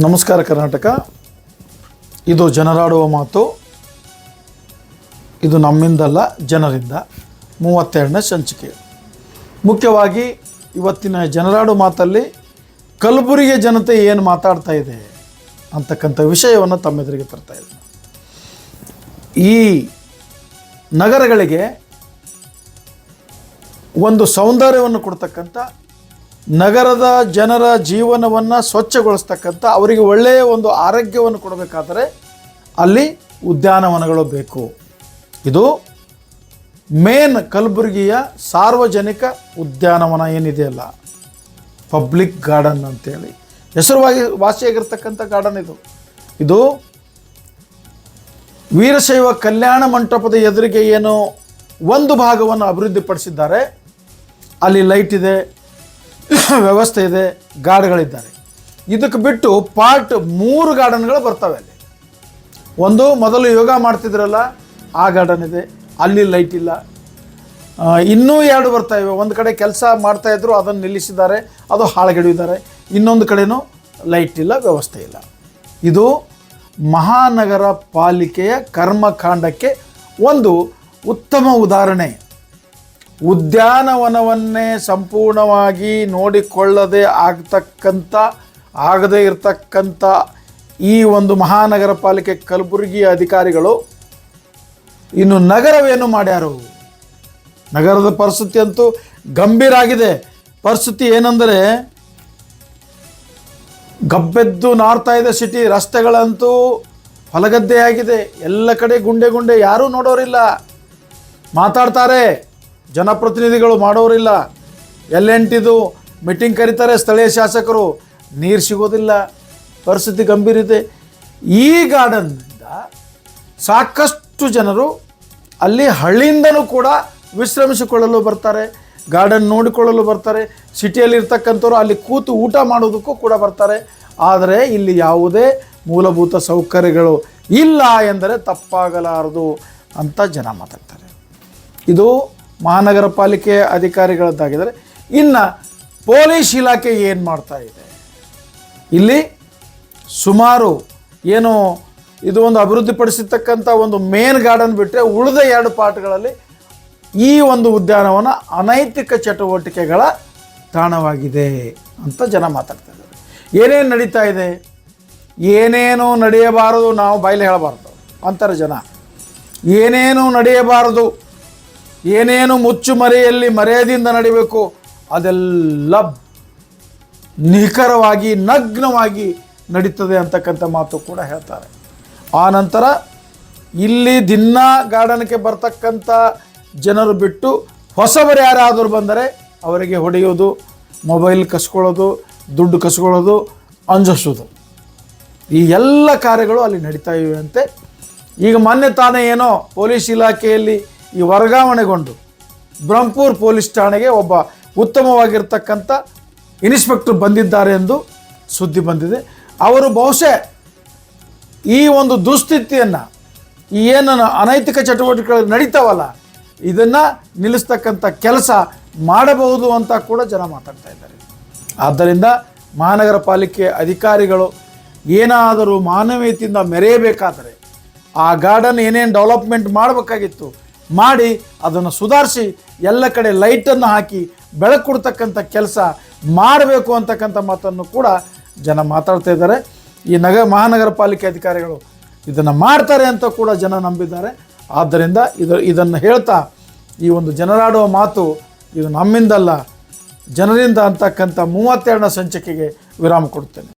ನಮಸ್ಕಾರ ಕರ್ನಾಟಕ. ಇದು ಜನರಾಡುವ ಮಾತು. ಇದು ನಮ್ಮಿಂದಲ್ಲ, ಜನರಿಂದ. ಮೂವತ್ತೆರಡನೇ ಸಂಚಿಕೆ. ಮುಖ್ಯವಾಗಿ ಇವತ್ತಿನ ಜನರಾಡು ಮಾತಲ್ಲಿ ಕಲಬುರಗಿ ಜನತೆ ಏನು ಮಾತಾಡ್ತಾ ಇದೆ ಅಂತಕ್ಕಂಥ ವಿಷಯವನ್ನು ತಮ್ಮೆದುರಿಗೆ ತರ್ತಾ ಇದೆ ಈ ನಗರಗಳಿಗೆ ಒಂದು ಸೌಂದರ್ಯವನ್ನು ಕೊಡ್ತಕ್ಕಂಥ ನಗರದ ಜನರ ಜೀವನವನ್ನು ಸ್ವಚ್ಛಗೊಳಿಸ್ತಕ್ಕಂಥ ಅವರಿಗೆ ಒಳ್ಳೆಯ ಒಂದು ಆರೋಗ್ಯವನ್ನು ಕೊಡಬೇಕಾದರೆ ಅಲ್ಲಿ ಉದ್ಯಾನವನಗಳು ಬೇಕು. ಇದು ಮೇನ್ ಕಲಬುರಗಿಯ ಸಾರ್ವಜನಿಕ ಉದ್ಯಾನವನ ಏನಿದೆಯಲ್ಲ ಪಬ್ಲಿಕ್ ಗಾರ್ಡನ್ ಅಂತೇಳಿ. ಹೆಸರುವಾಗಿ ವಾಸಿಯಾಗಿರ್ತಕ್ಕಂಥ ಗಾರ್ಡನ್ ಇದು. ಇದು ವೀರಶೈವ ಕಲ್ಯಾಣ ಮಂಟಪದ ಎದುರಿಗೆ ಏನು ಒಂದು ಭಾಗವನ್ನು ಅಭಿವೃದ್ಧಿಪಡಿಸಿದ್ದಾರೆ. ಅಲ್ಲಿ ಲೈಟ್ ಇದೆ ವ್ಯವಸ್ಥೆ ಇದೆ, ಗಾರ್ಡ್ಗಳಿದ್ದಾರೆ. ಇದಕ್ಕೆ ಬಿಟ್ಟು ಪಾರ್ಟ್ ಮೂರು ಗಾರ್ಡನ್ಗಳು ಬರ್ತವೆ ಅಲ್ಲಿ. ಒಂದು, ಮೊದಲು ಯೋಗ ಮಾಡ್ತಿದ್ರಲ್ಲ, ಆ ಗಾರ್ಡನ್ ಇದೆ, ಅಲ್ಲಿ ಲೈಟ್ ಇಲ್ಲ. ಇನ್ನೂ ಎರಡು ಬರ್ತಾ ಇವೆ. ಒಂದು ಕಡೆ ಕೆಲಸ ಮಾಡ್ತಾ ಇದ್ರು, ಅದನ್ನು ನಿಲ್ಲಿಸಿದ್ದಾರೆ, ಅದು ಹಾಳುಗೆಡಿದ್ದಾರೆ ಇನ್ನೊಂದು ಕಡೆನೂ ಲೈಟ್ ಇಲ್ಲ, ವ್ಯವಸ್ಥೆ ಇಲ್ಲ. ಇದು ಮಹಾನಗರ ಪಾಲಿಕೆಯ ಕರ್ಮಕಾಂಡಕ್ಕೆ ಒಂದು ಉತ್ತಮ ಉದಾಹರಣೆ. ಉದ್ಯಾನವನವನ್ನೇ ಸಂಪೂರ್ಣವಾಗಿ ನೋಡಿಕೊಳ್ಳದೆ ಆಗ್ತಕ್ಕಂಥ, ಆಗದೇ ಇರತಕ್ಕಂಥ ಈ ಒಂದು ಮಹಾನಗರ ಪಾಲಿಕೆ ಕಲಬುರಗಿಯ ಅಧಿಕಾರಿಗಳು ಇನ್ನು ನಗರವೇನು ಮಾಡ್ಯಾರು? ನಗರದ ಪರಿಸ್ಥಿತಿ ಅಂತೂ ಗಂಭೀರ ಆಗಿದೆ. ಪರಿಸ್ಥಿತಿ ಏನಂದರೆ, ಗಬ್ಬೆದ್ದು ನಾರ್ತಾ ಇದೆ ಸಿಟಿ, ರಸ್ತೆಗಳಂತೂ ಹೊಲಗದ್ದೆಯಾಗಿದೆ ಎಲ್ಲ ಕಡೆ ಗುಂಡೆ ಗುಂಡೆ, ಯಾರೂ ನೋಡೋರಿಲ್ಲ. ಮಾತಾಡ್ತಾರೆ. ಜನಪ್ರತಿನಿಧಿಗಳು ಮಾಡೋರಿಲ್ಲ. ಎಲ್ಲೆಂಟಿದು ಮೀಟಿಂಗ್ ಕರೀತಾರೆ ಸ್ಥಳೀಯ ಶಾಸಕರು. ನೀರು ಸಿಗೋದಿಲ್ಲ. ಪರಿಸ್ಥಿತಿ ಗಂಭೀರ ಇದೆ. ಈ ಗಾರ್ಡನ್ನಿಂದ ಸಾಕಷ್ಟು ಜನರು ಅಲ್ಲಿ ಹಳ್ಳಿಯಿಂದನೂ ಕೂಡ ವಿಶ್ರಮಿಸಿಕೊಳ್ಳಲು ಬರ್ತಾರೆ. ಗಾರ್ಡನ್ ನೋಡಿಕೊಳ್ಳಲು ಬರ್ತಾರೆ. ಸಿಟಿಯಲ್ಲಿ ಇರ್ತಕ್ಕಂಥವ್ರು ಅಲ್ಲಿ ಕೂತು ಊಟ ಮಾಡೋದಕ್ಕೂ ಕೂಡ ಬರ್ತಾರೆ. ಆದರೆ ಇಲ್ಲಿ ಯಾವುದೇ ಮೂಲಭೂತ ಸೌಕರ್ಯಗಳು ಇಲ್ಲ ಎಂದರೆ ತಪ್ಪಾಗಲಾರದು ಅಂತ ಜನ ಮಾತಾಡ್ತಾರೆ. ಇದು ಮಹಾನಗರ ಪಾಲಿಕೆ ಅಧಿಕಾರಿಗಳದ್ದಾಗಿದ್ದಾರೆ. ಇನ್ನು ಪೊಲೀಸ್ ಇಲಾಖೆ ಏನು ಮಾಡ್ತಾ ಇದೆ? ಇಲ್ಲಿ ಸುಮಾರು ಏನು ಇದು ಒಂದು ಅಭಿವೃದ್ಧಿಪಡಿಸಿರ್ತಕ್ಕಂಥ ಒಂದು ಮೇನ್ ಗಾರ್ಡನ್ ಬಿಟ್ಟರೆ ಉಳಿದ ಎರಡು ಪಾರ್ಟ್ಗಳಲ್ಲಿ ಈ ಒಂದು ಉದ್ಯಾನವನ ಅನೈತಿಕ ಚಟುವಟಿಕೆಗಳ ತಾಣವಾಗಿದೆ ಅಂತ ಜನ ಮಾತಾಡ್ತಾ ಇದ್ದಾರೆ. ಏನೇನು ನಡೀತಾ ಇದೆ? ಏನೇನು ನಡೆಯಬಾರದು, ನಾವು ಬಾಯಲ್ಲಿ ಹೇಳಬಾರ್ದು ಅಂತಾರೆ ಜನ. ಏನೇನು ನಡೆಯಬಾರದು ಏನೇನು ಮುಚ್ಚು ಮರೆಯಲ್ಲಿ ಮರೆಯದಿಂದ ನಡಿಬೇಕು, ಅದೆಲ್ಲ ನಿಖರವಾಗಿ, ನಗ್ನವಾಗಿ ನಡೀತದೆ ಅಂತಕ್ಕಂಥ ಮಾತು ಕೂಡ ಹೇಳ್ತಾರೆ. ಆ ನಂತರ ಇಲ್ಲಿ ದಿನ ಗಾರ್ಡನ್ಗೆ ಬರ್ತಕ್ಕಂಥ ಜನರು ಬಿಟ್ಟು ಹೊಸಬರು ಯಾರಾದರೂ ಬಂದರೆ ಅವರಿಗೆ ಹೊಡೆಯೋದು, ಮೊಬೈಲ್ ಕಸ್ಕೊಳ್ಳೋದು, ದುಡ್ಡು ಕಸ್ಕೊಳ್ಳೋದು ಅಂಜಿಸೋದು ಈ ಎಲ್ಲ ಕಾರ್ಯಗಳು ಅಲ್ಲಿ ನಡೀತಾ ಇವೆ ಅಂತೆ. ಈಗ ಮೊನ್ನೆ ತಾನೇ ಏನೋ ಪೊಲೀಸ್ ಇಲಾಖೆಯಲ್ಲಿ ಈ ವರ್ಗಾವಣೆಗೊಂಡು ಬ್ರಹ್ಮಪುರ್ ಪೊಲೀಸ್ ಠಾಣೆಗೆ ಒಬ್ಬ ಉತ್ತಮವಾಗಿರ್ತಕ್ಕಂಥ ಇನ್ಸ್ಪೆಕ್ಟರ್ ಬಂದಿದ್ದಾರೆ ಎಂದು ಸುದ್ದಿ ಬಂದಿದೆ. ಅವರು ಬಹುಶಃ ಈ ಒಂದು ದುಸ್ಥಿತಿಯನ್ನು, ಈ ಏನು ಅನೈತಿಕ ಚಟುವಟಿಕೆಗಳು ನಡೀತಾವಲ್ಲ, ಇದನ್ನು ನಿಲ್ಲಿಸ್ತಕ್ಕಂಥ ಕೆಲಸ ಮಾಡಬಹುದು ಅಂತ ಕೂಡ ಜನ ಮಾತಾಡ್ತಾ ಇದ್ದಾರೆ. ಆದ್ದರಿಂದ ಮಹಾನಗರ ಪಾಲಿಕೆ ಅಧಿಕಾರಿಗಳು ಏನಾದರೂ ಮಾನವೀಯತೆಯಿಂದ ಮೆರೆಯಬೇಕಾದರೆ ಆ ಗಾರ್ಡನ್ ಏನೇನು ಡೆವಲಪ್ಮೆಂಟ್ ಮಾಡಬೇಕಾಗಿತ್ತು ಮಾಡಿ ಅದನ್ನು ಸುಧಾರಿಸಿ ಎಲ್ಲ ಕಡೆ ಲೈಟನ್ನು ಹಾಕಿ ಬೆಳಕು ಕೊಡ್ತಕ್ಕಂಥ ಕೆಲಸ ಮಾಡಬೇಕು ಅಂತಕ್ಕಂಥ ಮಾತನ್ನು ಕೂಡ ಜನ ಮಾತಾಡ್ತಾ ಇದ್ದಾರೆ. ಈ ನಗ ಮಹಾನಗರ ಪಾಲಿಕೆ ಅಧಿಕಾರಿಗಳು ಇದನ್ನು ಮಾಡ್ತಾರೆ ಅಂತ ಕೂಡ ಜನ ನಂಬಿದ್ದಾರೆ. ಆದ್ದರಿಂದ ಇದು ಇದನ್ನು ಹೇಳ್ತಾ ಈ ಒಂದು ಜನರಾಡುವ ಮಾತು ಇದು ನಮ್ಮಿಂದಲ್ಲ, ಜನರಿಂದ ಅಂತಕ್ಕಂಥ ಮೂವತ್ತೆರಡನೇ ಸಂಚಿಕೆಗೆ ವಿರಾಮ ಕೊಡುತ್ತೇನೆ